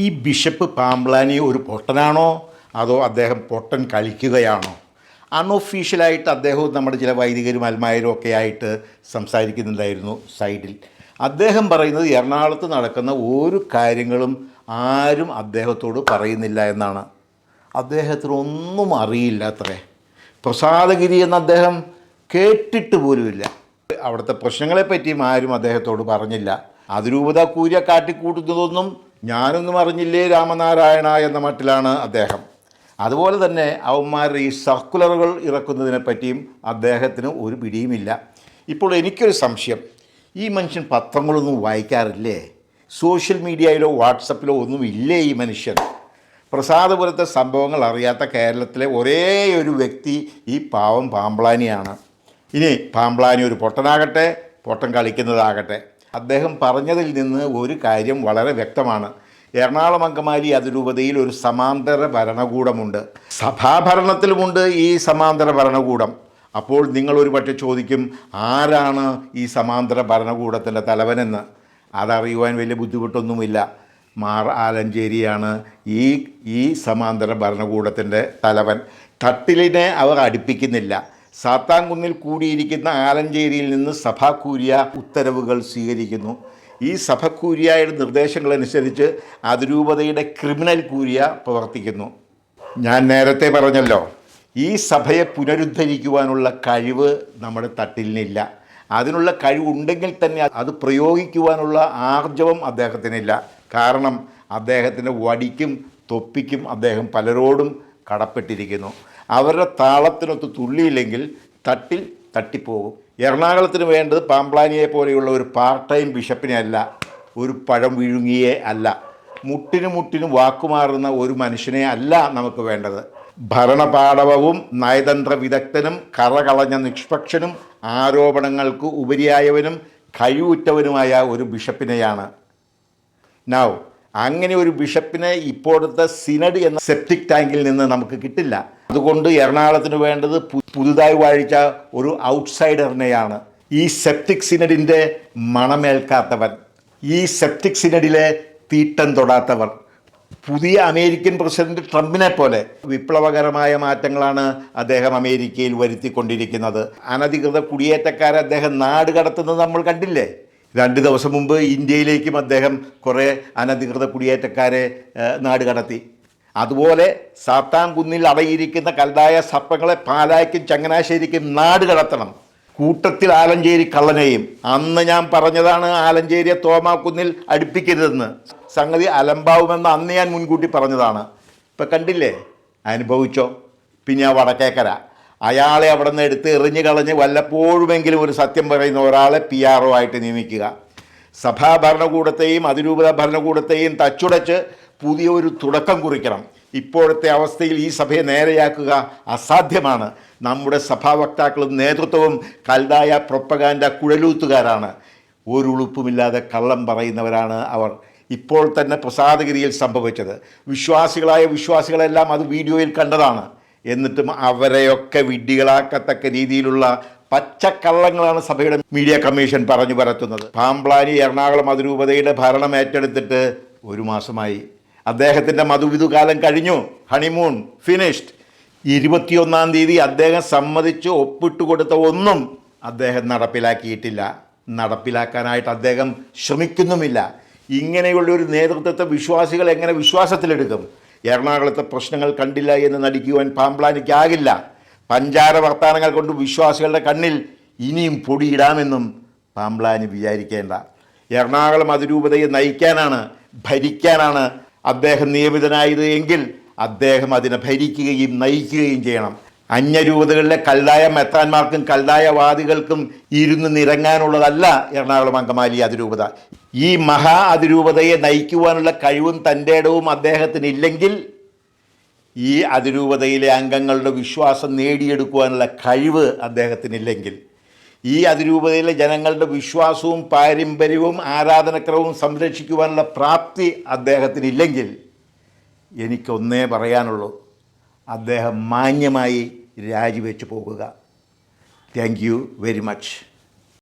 ഈ ബിഷപ്പ് പാമ്പ്ലാനി ഒരു പൊട്ടനാണോ? അതോ അദ്ദേഹം പൊട്ടൻ കളിക്കുകയാണോ? അൺഒഫീഷ്യലായിട്ട് അദ്ദേഹവും നമ്മുടെ ചില വൈദികരും അൽമായരും ഒക്കെ ആയിട്ട് സംസാരിക്കുന്നുണ്ടായിരുന്നു സൈഡിൽ. അദ്ദേഹം പറയുന്നത് എറണാകുളത്ത് നടക്കുന്ന ഒരു കാര്യങ്ങളും ആരും അദ്ദേഹത്തോട് പറയുന്നില്ല എന്നാണ്. അദ്ദേഹത്തിന് ഒന്നും അറിയില്ല അത്രേ പ്രസാദഗിരി എന്ന് അദ്ദേഹം കേട്ടിട്ട് പോലുമില്ല. അവിടുത്തെ പ്രശ്നങ്ങളെപ്പറ്റിയും ആരും അദ്ദേഹത്തോട് പറഞ്ഞില്ല. അതിരൂപത കൂര്യ കാട്ടിക്കൂട്ടുന്നതൊന്നും ഞാനൊന്നും അറിഞ്ഞില്ലേ രാമനാരായണ എന്ന മട്ടിലാണ് അദ്ദേഹം. അതുപോലെ തന്നെ അവന്മാരുടെ ഈ സർക്കുലറുകൾ ഇറക്കുന്നതിനെ പറ്റിയും അദ്ദേഹത്തിന് ഒരു പിടിയുമില്ല. ഇപ്പോൾ എനിക്കൊരു സംശയം. ഈ മനുഷ്യൻ പത്രങ്ങളൊന്നും വായിക്കാറില്ലേ? സോഷ്യൽ മീഡിയയിലോ വാട്സപ്പിലോ ഒന്നും ഇല്ലേ ഈ മനുഷ്യൻ? പ്രസാദപുരത്തെ സംഭവങ്ങൾ അറിയാത്ത കേരളത്തിലെ ഒരേ ഒരു വ്യക്തി ഈ പാവം പാമ്പ്ലാനിയാണ്. ഇനി പാമ്പ്ലാനി ഒരു പൊട്ടനാകട്ടെ പൊട്ടൻ കളിക്കുന്നതാകട്ടെ. അദ്ദേഹം പറഞ്ഞതിൽ നിന്ന് ഒരു കാര്യം വളരെ വ്യക്തമാണ്. എറണാകുളം അങ്കമാലി അതിരൂപതയിൽ ഒരു സമാന്തര ഭരണകൂടമുണ്ട്. സഭാഭരണത്തിലുമുണ്ട് ഈ സമാന്തര ഭരണകൂടം. അപ്പോൾ നിങ്ങൾ ഒരു പക്ഷേ ചോദിക്കും ആരാണ് ഈ സമാന്തര ഭരണകൂടത്തിന്റെ തലവനെന്ന്? അതറിയുവാൻ വലിയ ബുദ്ധിമുട്ടൊന്നുമില്ല. മാർ ആലഞ്ചേരിയാണ് ഈ ഈ സമാന്തര ഭരണകൂടത്തിന്റെ തലവൻ. തട്ടിലിനെ അവർ അടുപ്പിക്കുന്നില്ല. സാത്താൻകുന്നിൽ കൂടിയിരിക്കുന്ന ആലഞ്ചേരിയിൽ നിന്ന് സഭാക്കൂരിയ ഉത്തരവുകൾ സ്വീകരിക്കുന്നു. ഈ സഭക്കൂരിയയുടെ നിർദ്ദേശങ്ങളനുസരിച്ച് അതിരൂപതയുടെ ക്രിമിനൽ കൂരിയ പ്രവർത്തിക്കുന്നു. ഞാൻ നേരത്തെ പറഞ്ഞല്ലോ ഈ സഭയെ പുനരുദ്ധരിക്കുവാനുള്ള കഴിവ് നമ്മുടെ തട്ടിലിനില്ല. അതിനുള്ള കഴിവുണ്ടെങ്കിൽ തന്നെ അത് പ്രയോഗിക്കുവാനുള്ള ആർജവം അദ്ദേഹത്തിനില്ല. കാരണം അദ്ദേഹത്തിന്റെ വടിക്കും തൊപ്പിക്കും അദ്ദേഹം പലരോടും കടപ്പെട്ടിരിക്കുന്നു. അവരുടെ താളത്തിനൊത്ത് തുള്ളിയില്ലെങ്കിൽ തട്ടിൽ തട്ടിപ്പോകും. എറണാകുളത്തിന് വേണ്ടത് പാമ്പ്ലാനിയെ പോലെയുള്ള ഒരു പാർട്ട് ടൈം ബിഷപ്പിനെ അല്ല ഒരു പഴം വിഴുങ്ങിയെ അല്ല. മുട്ടിനു മുട്ടിനും വാക്കുമാറുന്ന ഒരു മനുഷ്യനെ അല്ല നമുക്ക് വേണ്ടത്. ഭരണപാടവവും നയതന്ത്ര വിദഗ്ധനും കറകളഞ്ഞ നിഷ്പക്ഷനും ആരോപണങ്ങൾക്ക് ഉപരിയായവനും കഴിവുറ്റവനുമായ ഒരു ബിഷപ്പിനെയാണ്. നൗ അങ്ങനെ ഒരു ബിഷപ്പിനെ ഇപ്പോഴത്തെ സിനഡ് എന്ന സെപ്റ്റിക് ടാങ്കിൽ നിന്ന് നമുക്ക് കിട്ടില്ല. അതുകൊണ്ട് എറണാകുളത്തിന് വേണ്ടത് പുതുതായി വാഴിച്ച ഒരു ഔട്ട്സൈഡറിനെയാണ് ഈ സെപ്റ്റിക് സിനഡിന്റെ മണമേൽക്കാത്തവൻ. ഈ സെപ്റ്റിക് സിനഡിലെ തീട്ടം തൊടാത്തവർ. പുതിയ അമേരിക്കൻ പ്രസിഡന്റ് ട്രംപിനെ പോലെ വിപ്ലവകരമായ മാറ്റങ്ങളാണ് അദ്ദേഹം അമേരിക്കയിൽ വരുത്തിക്കൊണ്ടിരിക്കുന്നത്. അനധികൃത കുടിയേറ്റക്കാരെ അദ്ദേഹം നാട് കടത്തുന്നത് നമ്മൾ കണ്ടില്ലേ? രണ്ട് ദിവസം മുമ്പ് ഇന്ത്യയിലേക്കും അദ്ദേഹം കുറേ അനധികൃത കുടിയേറ്റക്കാരെ നാട് കടത്തി. അതുപോലെ സാത്താൻ കുന്നിൽ അടയിരിക്കുന്ന കൽതായ സർപ്പങ്ങളെ പാലായ്ക്കും ചങ്ങനാശ്ശേരിക്കും നാട് കടത്തണം. കൂട്ടത്തിൽ ആലഞ്ചേരി കള്ളനെയും. അന്ന് ഞാൻ പറഞ്ഞതാണ് ആലഞ്ചേരിയെ തോമാക്കുന്നിൽ അടുപ്പിക്കരുതെന്ന്. സംഗതി അലമ്പാവുമെന്ന് അന്ന് ഞാൻ മുൻകൂട്ടി പറഞ്ഞതാണ്. ഇപ്പം കണ്ടില്ലേ? അനുഭവിച്ചോ? പിന്നെ വടക്കേക്കര. അയാളെ അവിടെ നിന്ന് എടുത്ത് എറിഞ്ഞു കളഞ്ഞ് വല്ലപ്പോഴുമെങ്കിലും ഒരു സത്യം പറയുന്ന ഒരാളെ പി ആർ ഒ ആയിട്ട് നിയമിക്കുക. സഭാ ഭരണകൂടത്തെയും അതിരൂപത ഭരണകൂടത്തെയും തച്ചുടച്ച് പുതിയ ഒരു തുടക്കം കുറിക്കണം. ഇപ്പോഴത്തെ അവസ്ഥയിൽ ഈ സഭയെ നേരെയാക്കുക അസാധ്യമാണ്. നമ്മുടെ സഭാ വക്താക്കളും നേതൃത്വവും കൽതായ പ്രൊപ്പകാൻഡ കുഴലൂത്തുകാരാണ്. ഒരു ഉളുപ്പുമില്ലാതെ കള്ളം പറയുന്നവരാണ് അവർ. ഇപ്പോൾ തന്നെ പ്രസാദഗിരിയിൽ സംഭവിച്ചത്. വിശ്വാസികളായ വിശ്വാസികളെല്ലാം അത് വീഡിയോയിൽ കണ്ടതാണ്. എന്നിട്ടും അവരെയൊക്കെ വിഡ്ഢികളാക്കത്തക്ക രീതിയിലുള്ള പച്ചക്കള്ളങ്ങളാണ് സഭയുടെ മീഡിയ കമ്മീഷൻ പറഞ്ഞു പരത്തുന്നത്. പാമ്പ്ലാനി എറണാകുളം അതിരൂപതയുടെ ഭരണം ഏറ്റെടുത്തിട്ട് ഒരു മാസമായി. അദ്ദേഹത്തിന്റെ മധുവിധു കാലം കഴിഞ്ഞു. Honeymoon finished. ഇരുപത്തിയൊന്നാം തീയതി അദ്ദേഹം സമ്മതിച്ച് ഒപ്പിട്ട് കൊടുത്ത ഒന്നും അദ്ദേഹം നടപ്പിലാക്കിയിട്ടില്ല. നടപ്പിലാക്കാനായിട്ട് അദ്ദേഹം ശ്രമിക്കുന്നുമില്ല. ഇങ്ങനെയുള്ള ഒരു നേതൃത്വത്തെ വിശ്വാസികൾ എങ്ങനെ വിശ്വാസത്തിലെടുക്കും? എറണാകുളത്തെ പ്രശ്നങ്ങൾ കണ്ടില്ല എന്ന് നടിക്കുവാൻ പാമ്പ്ലാനിക്കാകില്ല. പഞ്ചാര വർത്താനങ്ങൾ കൊണ്ട് വിശ്വാസികളുടെ കണ്ണിൽ ഇനിയും പൊടിയിടാമെന്നും പാമ്പ്ലാനി വിചാരിക്കേണ്ട. എറണാകുളം അതിരൂപതയെ നയിക്കാനാണ് ഭരിക്കാനാണ് അദ്ദേഹം നിയമിതനായത് എങ്കിൽ അദ്ദേഹം അതിനെ ഭരിക്കുകയും നയിക്കുകയും ചെയ്യണം. അന്യരൂപതകളിലെ കല്ലായ മെത്താന്മാർക്കും കല്ലായവാദികൾക്കും ഇരുന്ന് നിരങ്ങാനുള്ളതല്ല എറണാകുളം അങ്കമാലി അതിരൂപത. ഈ മഹാ അതിരൂപതയെ നയിക്കുവാനുള്ള കഴിവും തന്റെ ഇടവും അദ്ദേഹത്തിന് ഇല്ലെങ്കിൽ ഈ അതിരൂപതയിലെ അംഗങ്ങളുടെ വിശ്വാസം നേടിയെടുക്കുവാനുള്ള കഴിവ് അദ്ദേഹത്തിനില്ലെങ്കിൽ. ഈ അതിരൂപതയിലെ ജനങ്ങളുടെ വിശ്വാസവും പാരമ്പര്യവും ആരാധനക്രമവും സംരക്ഷിക്കുവാനുള്ള പ്രാപ്തി അദ്ദേഹത്തിനില്ലെങ്കിൽ എനിക്കൊന്നേ പറയാനുള്ളൂ അദ്ദേഹം മാന്യമായി രാജിവെച്ച് പോകുക. Thank you very much